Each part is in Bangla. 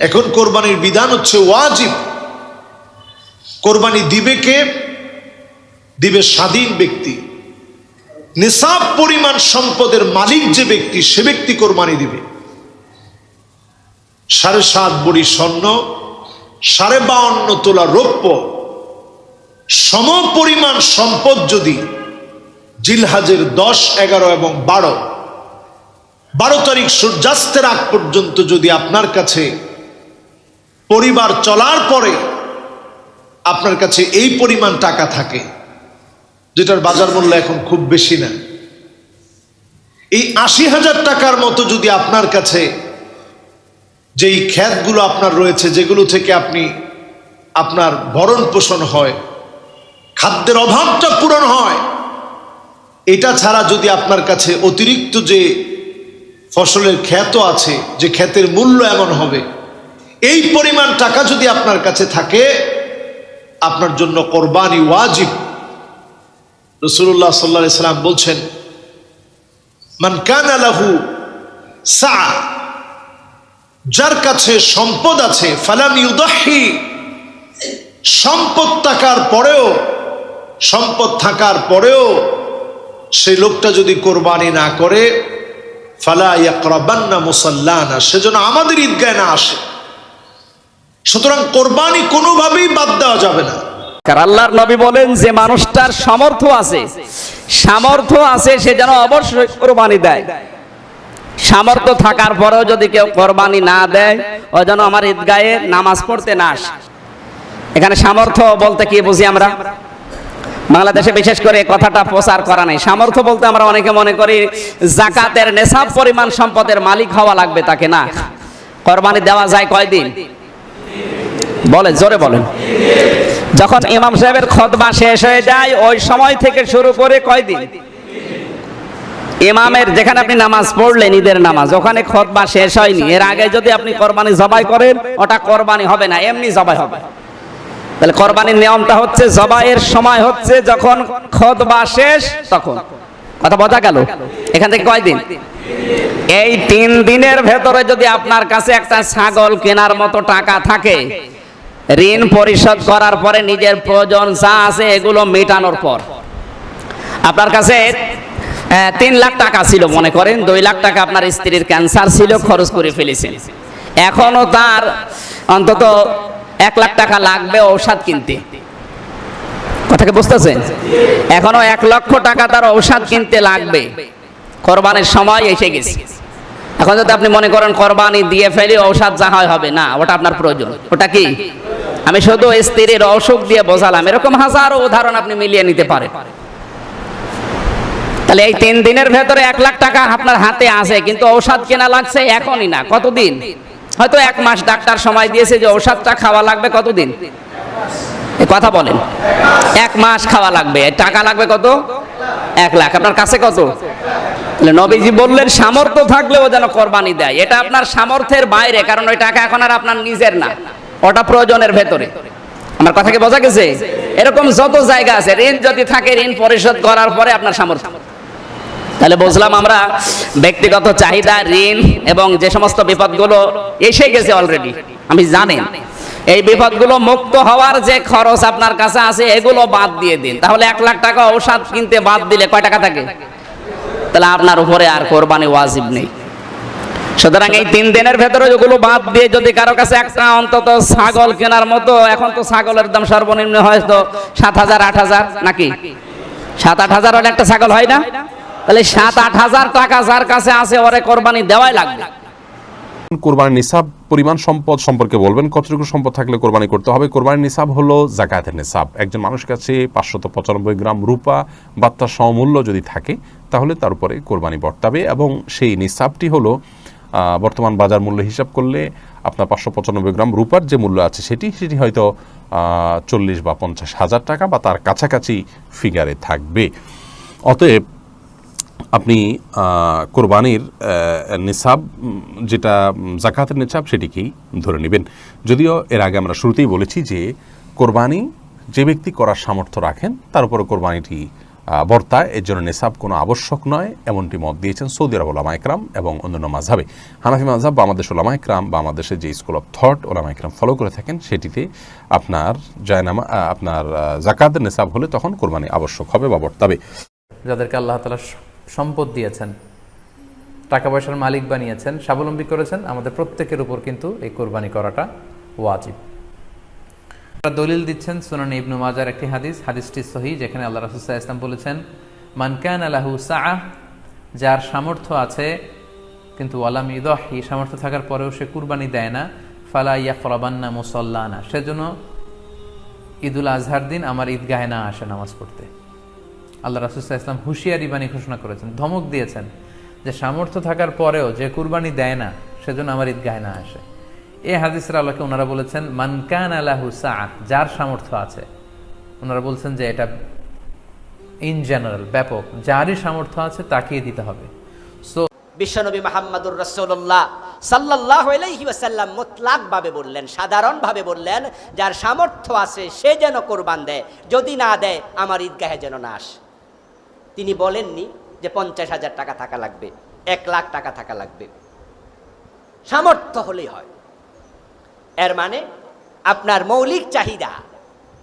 এখন কোরবানির বিধান হচ্ছে ওয়াজিব। কোরবানি দিবে কে? দিবে স্বাধীন ব্যক্তি। নিসাব পরিমাণ সম্পদের মালিক যে ব্যক্তি, সে ব্যক্তি কোরবানি দিবে। সাড়ে সাত বড়ি স্বর্ণ, সাড়ে বাউন্ন তোলা রৌপ্য, সম পরিমাণ সম্পদ যদি জিলহাজের দশ, এগারো এবং বারো। বারো তারিখ সূর্যাস্তের আগ পর্যন্ত যদি আপনার কাছে পরিবার চলার পরে আপনার কাছে এই পরিমাণ টাকা থাকে, যেটার বাজার মূল্য এখন খুব বেশি না, এই আশি হাজার টাকার মতো যদি আপনার কাছে যেই খ্যাতগুলো আপনার রয়েছে, যেগুলো থেকে আপনি আপনার ভরণ পোষণ হয়, খাদ্যের অভাবটা পূরণ হয় এটা ছাড়া যদি আপনার কাছে অতিরিক্ত যে ফসলের খ্যাত আছে, যে খ্যাতের মূল্য এমন হবে, এই পরিমাণ টাকা যদি আপনার কাছে থাকে, আপনার জন্য কোরবানি ওয়াজিব। রসুল্লাহ সাল্লা সাল্লাম বলছেন, মান কান আলাহু সা যার কাছে সম্পদ আছে, ফালাম ইউদাহি সম্পদ থাকার পরেও, সম্পদ থাকার পরেও সেই লোকটা যদি কোরবানি না করে, ফালা মুসাল্লানা সেজন্য আমাদের ঈদগায় না আসে। সুতরাং কোরবানি কোনোভাবেই বাদ দেওয়া যাবে না। আল্লাহর নবী বলেন, যে মানুষটার সামর্থ্য আছে সামর্থ্য আছে, সে যেন অবশ্যই কোরবানি দেয়। সামর্থ্য থাকার পরেও যদি কেউ কোরবানি না দেয়, ও যেন আমার ঈদগায়ে নামাজ পড়তে না আসে। এখানে সামর্থ্য বলতে কি বুঝি আমরা? বাংলাদেশে বিশেষ করে কথাটা প্রচার করা নাই। সামর্থ্য বলতে আমরা অনেকে মনে করি জাকাতের নেশাব পরিমাণ সম্পদের মালিক হওয়া লাগবে তাকে না। কোরবানি দেওয়া যায় কয়দিন? বলে জোরে বলেন। যখন ইমাম সাহেবের খতবা শেষ হয়ে যায়, ওই সময় থেকে শুরু করে কয়দিন? ইমামের যেখানে আপনি নামাজ পড়লেন, ঈদের নামাজ, ওখানে খতবা শেষ হয়নি। এর আগে যদি আপনি কোরবানি জবাই করেন, ওটা কোরবানি হবে না, এমনি জবাই হবে। তাহলে কোরবানির নিয়মটা হচ্ছে, জবাইয়ের সময় হচ্ছে যখন খতবা শেষ, তখন। কথা বোঝা গেল? এখান থেকে কয়দিন? এই তিন দিনের ভেতরে যদি আপনার কাছে একটা ছাগল কেনার মতো টাকা থাকে, ঋণ পরিশোধ করার পরে নিজের প্রয়োজন যা আছে এগুলো মেটানোর পর। আপনার কাছে তিন লাখ টাকা ছিল, মনে করেন, দুই লাখ টাকা আপনার স্ত্রীর ক্যান্সার ছিল, খরচ করে ফেলেছেন। এখনও তার অন্তত এক লাখ টাকা লাগবে ঔষধ কিনতে। কথাকে বুঝতেছেন? এখনও এক লক্ষ টাকা তার ঔষধ কিনতে লাগবে। কোরবানির সময় এসে গেছে। এখন যদি আপনি মনে করেন কোরবানি দিয়ে ফেলি, ঔষধ যা হয় হবে। না, ওটা আপনার প্রয়োজন। ওটা কি? আমি শুধু স্ত্রীর অসুখ দিয়ে বোঝালাম। এরকম হাজারো উদাহরণ আপনি মিলিয়ে নিতে পারেন। তাহলে এই তিন দিনের ভেতরে এক লাখ টাকা আপনার হাতে আছে, কিন্তু ঔষধ কেনা লাগছে এখনই না। কতদিন? হয়তো এক মাস ডাক্তার সময় দিয়েছে যে ঔষধটা খাওয়া লাগবে কতদিন? কথা বলেন। এক মাস খাওয়া লাগবে। টাকা লাগবে কত? এক লাখ। আপনার কাছে কত? নবীজি বললেন, সামর্থ্য থাকলেও যেন কোরবানি দেয়। এটা আপনার সামর্থ্যের বাইরে, কারণ ওই টাকা এখন আর আপনার নিজের না। ওটা প্রয়োজনের ভেতরে। আমার কথা কি বোঝা গেছে? এরকম যত জায়গা আছে, ঋণ যদি থাকে, ঋণ পরিশোধ করার পরে আপনার সামর্থ্য। তাহলে বুঝলাম আমরা ব্যক্তিগত চাহিদা, ঋণ এবং যে সমস্ত বিপদগুলো এসে গেছে অলরেডি আমি জানেন এই বিপদগুলো মুক্ত হওয়ার যে খরচ আপনার কাছে আছে, এগুলো বাদ দিয়ে দিন। তাহলে এক লাখ টাকা ঔষধ কিনতে বাদ দিলে কয় টাকা থাকে? তাহলে আপনার উপরে আর কোরবানি ওয়াজিব নেই। সুতরাং এই তিন দিনের ভেতরে যেগুলো বাদ দিয়ে যদি কারও কাছে একটা অন্তত ছাগল কেনার মতো, এখন তো ছাগলের দাম সর্বনিম্ন হয়তো সাত হাজার, আট হাজার, নাকি? সাত, আট হাজার হলে একটা ছাগল হয় না? তাহলে সাত আট হাজার টাকা যার কাছে আছে, ওরে কোরবানি দেওয়াই লাগবে। কোরবানির নিসাব, পরিমাণ সম্পদ সম্পর্কে বলবেন, কতটুকু সম্পদ থাকলে কোরবানি করতে হবে? কোরবানির নিসাব হলো জাকাতের নিসাব। একজন মানুষের কাছে পাঁচশত পঁচানব্বই গ্রাম রূপা বা তার সমমূল্য যদি থাকে, তাহলে তার উপরে কোরবানি বর্তাবে এবং সেই নিসাবটি হলো বর্তমান বাজার মূল্য হিসাব করলে আপনার পাঁচশো পঁচানব্বই গ্রাম রূপার যে মূল্য আছে, সেটি সেটি হয়তো চল্লিশ বা পঞ্চাশ হাজার টাকা বা তার কাছাকাছি ফিগারে থাকবে। অতএব আপনি কোরবানির নিসাব, যেটা জাকাতের নিসাব সেটিকেই ধরে নেবেন। যদিও এর আগে আমরা শুরুতেই বলেছি যে, কোরবানি যে ব্যক্তি করার সামর্থ্য রাখেন, তার উপরে কোরবানিটি বর্তায়। এর জন্য নেশাব কোনো আবশ্যক নয়। এমনটি মত দিয়েছেন সৌদি আরব ওলামা একরাম এবং অন্যান্য মাঝহাবে হানাফি মাঝহাব বা আমাদের ওলামা একরাম বা আমাদের যে স্কুল অফ থট ওলামা একরাম ফলো করে থাকেন, সেটিতে আপনার জায়নামা আপনার জাকাতের নেশাব হলে তখন কোরবানি আবশ্যক হবে বা বর্তাবে। যাদেরকে আল্লাহ তালা সম্পদ দিয়েছেন। টাকা পয়সার মালিক বানিয়েছেন, স্বাবলম্বী করেছেন। আমাদের প্রত্যেকের উপর কিন্তু এই কোরবানি করাটা ওয়াজিব। দলিল দিচ্ছেন সুনান ইবনু মাজার একটি হাদিস। হাদিসটি সহি, যেখানে আল্লাহ রাসুসাহ ইসলাম বলেছেন মানকান আলাহু সাআ যার সামর্থ্য আছে, কিন্তু ওয়ালাম ইদহি সামর্থ্য থাকার পরেও সে কুরবানি দেয় না। ফালা ইয়া ফরাবান্না মুসল্লানা সেজন্য ঈদুল আজহার দিন আমার ঈদগাহে না আসে নামাজ পড়তে। আল্লাহ রাসুসাহ ইসলাম হুঁশিয়ারি বাণী ঘোষণা করেছেন, ধমক দিয়েছেন যে সামর্থ্য থাকার পরেও যে কুরবানি দেয় না, সেজন্য আমার ঈদগাহে না আসে। এ হাদিসের আলোকে ওনারা বলেছেন মানকান আলাহু সাআ যার সামর্থ্য আছে। ওনারা বলছেন যে এটা ইন জেনারেল ব্যাপক। যারই সামর্থ্য আছে তাকিয়ে দিতে হবে। সো বিশ্বনবী মাহমুদুর রসুল্লাহ সাল্লাহ আলাইহি ওয়াসাল্লাম মুতলাক ভাবে বললেন সাধারণ ভাবে বললেন, যার সামর্থ্য আছে, সে যেন কোরবান দেয়, যদি না দেয়, আমার ঈদগাহে যেন না আসে। তিনি বলেননি যে পঞ্চাশ হাজার টাকা থাকা লাগবে, এক লাখ টাকা থাকা লাগবে। সামর্থ্য হলেই হয়। এর মানে আপনার মৌলিক চাহিদা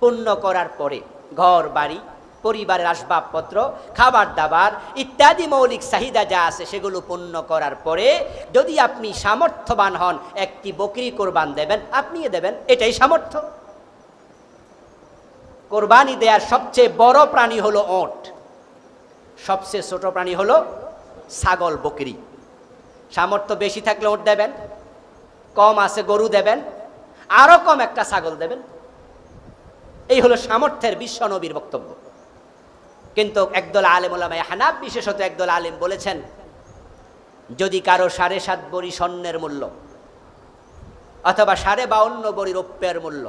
পূর্ণ করার পরে ঘর, বাড়ি, পরিবারের আসবাবপত্র খাবার দাবার ইত্যাদি মৌলিক চাহিদা যা আছে সেগুলো পূর্ণ করার পরে যদি আপনি সামর্থ্যবান হন, একটি বকরি কোরবান দেবেন, আপনিও দেবেন, এটাই সামর্থ্য। কোরবানি দেওয়ার সবচেয়ে বড় প্রাণী হলো ওট। সবচেয়ে ছোট প্রাণী হলো ছাগল, বকরি। সামর্থ্য বেশি থাকলে ওট দেবেন, কম আছে গরু দেবেন, আরও কম একটা ছাগল দেবেন। এই হলো সামর্থ্যের বিশ্ব নবীর বক্তব্য। কিন্তু একদল আলেম ওলামায় হানাব বিশেষত একদল আলেম বলেছেন, যদি কারও সাড়ে সাত বড়ি স্বর্ণের মূল্য অথবা সাড়ে বাউন্ন বড়ি রৌপ্যের মূল্য,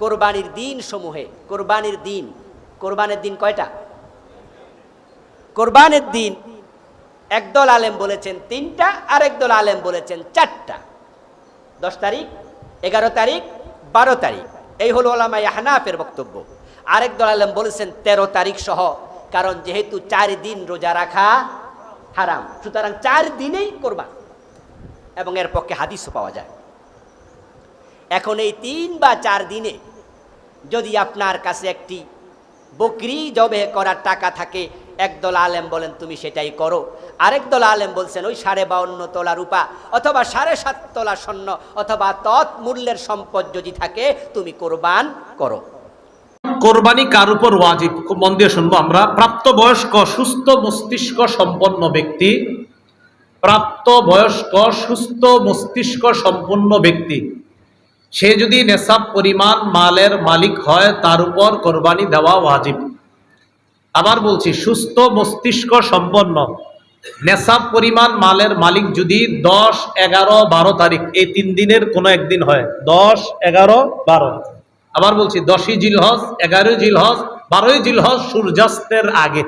কোরবানির দিন সমূহে, কোরবানির দিন, কোরবানের দিন কয়টা? কোরবানের দিন একদল আলেম বলেছেন তিনটা আর একদল আলেম বলেছেন চারটা। দশ তারিখ, এগারো তারিখ, বারো তারিখ। এই হলো ওলামাই হানাফের বক্তব্য। আরেক দল আলেম বলেছেন তেরো তারিখ সহ, কারণ যেহেতু চার দিন রোজা রাখা হারাম, সুতরাং চার দিনেই করবা এবং এর পক্ষে হাদিসও পাওয়া যায়। এখন এই তিন বা চার দিনে যদি আপনার কাছে একটি বকরি জবে করার টাকা থাকে একদল আলেম বলেন, তুমি সেটাই করো। আরেক দল আলেম বলছেন, ওই সাড়ে বাউন্ন তোলা রূপা অথবা সাড়ে সাত তোলা স্বর্ণ অথবা তৎ মূল্যের সম্পদ যদি থাকে, তুমি কোরবান করো। কোরবানি কার উপর ওয়াজিব? মন দিয়ে শুনব আমরা। প্রাপ্তবয়স্ক, সুস্থ মস্তিষ্ক সম্পন্ন ব্যক্তি। প্রাপ্ত বয়স্ক সুস্থ মস্তিষ্ক সম্পন্ন ব্যক্তি। সে যদি নেশাব পরিমাণ মালের মালিক হয়, তার উপর কোরবানি দেওয়া ওয়াজিব। আবার বলছি, সুস্থ মস্তিষ্ক সম্পন্ন। নেশাব পরিমাণ মালের মালিক যদি দশ, এগারো, বারো তারিখ, এই তিন দিনের কোনো একদিন হয়। দশ, এগারো, বারো। আবার বলছি, দশই জিলহজ, এগারোই জিলহজ, বারোই জিলহজ সূর্যাস্তের আগে।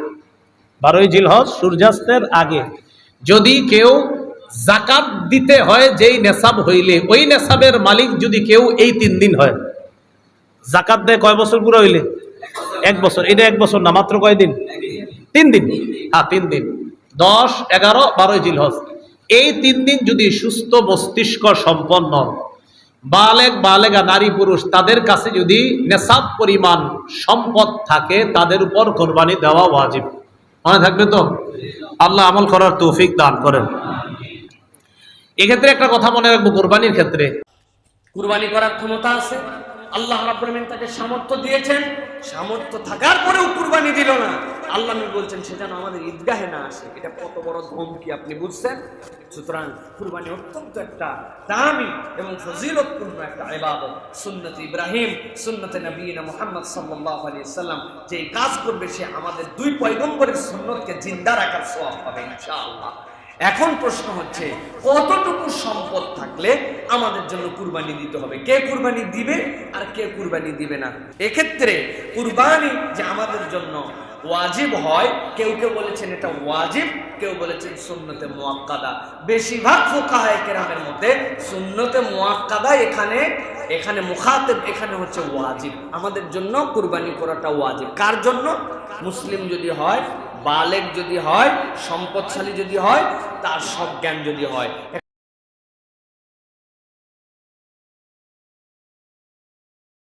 বারোই জিলহজ সূর্যাস্তের আগে। যদি কেউ জাকাত দিতে হয় যেই নেশাব হইলে, ওই নেশাবের মালিক যদি কেউ এই তিন দিন হয়। জাকাত দেয় কয় বছর পুরো হইলে? এক বছর, এটা এক বছর না, মাত্র কয় দিন তিন দিন। হ্যাঁ তিন দিন। দশ, এগারো, বারোই জিলহজ। এই তিন দিন যদি সুস্থ মস্তিষ্ক সম্পন্ন বালেক, বালেগা, নারী, পুরুষ, তাদের কাছে যদি নেশাব পরিমাণ সম্পদ থাকে, তাদের উপর কোরবানি দেওয়া ওয়াজিব। মনে থাকবে তো? আল্লাহ আমল করার তৌফিক দান করেন। এক্ষেত্রে একটা কথা মনে রাখব, কোরবানির ক্ষেত্রে। কোরবানি করার ক্ষমতা আছে? আল্লাহ রাব্বুল তাকে সামর্থ্য দিয়েছেন। সামর্থ্য থাকার পরেও কুরবানি দিল না। আল্লাহ বলছেন, সে যেন আমাদের ঈদগাহে না আসে। এটা কত বড় ধমকি, আপনি বুঝছেন? সুতরাং কুরবানি অত্যন্ত একটা দামি এবং ফজিলতপূর্ণ একটা ইবাদত। সুন্নত ইব্রাহিম, সুন্নতে নবীনা মুহাম্মদ সাল্লাল্লাহু আলাইহি সাল্লাম যে কাজ করবে সে আমাদের দুই পয়গম্বরের সুন্নতকে জিন্দা রাখার সওয়াব পাবে, ইনশাআল্লাহ। এখন প্রশ্ন হচ্ছে, কতটুকু সম্পদ থাকলে আমাদের জন্য কুরবানি দিতে হবে? কে কুরবানি দিবে আর কে কুরবানি দিবে না? এক্ষেত্রে কুরবানি যে আমাদের জন্য ওয়াজিব হয়, কেউ কেউ বলেছেন এটা ওয়াজিব, কেউ বলেছেন সুন্নতে মোয়াক্কাদা। বেশিরভাগ ফুকাহায়ে কেরামের মধ্যে সুন্নতে মুয়াক্কাদা এখানে এখানে মুখাতেব, এখানে হচ্ছে ওয়াজিব। আমাদের জন্য কুরবানি করাটা ওয়াজিব। কার জন্য? মুসলিম যদি হয় বালেক যদি হয় সম্পদশালী যদি হয় তার সব জ্ঞান যদি হয়।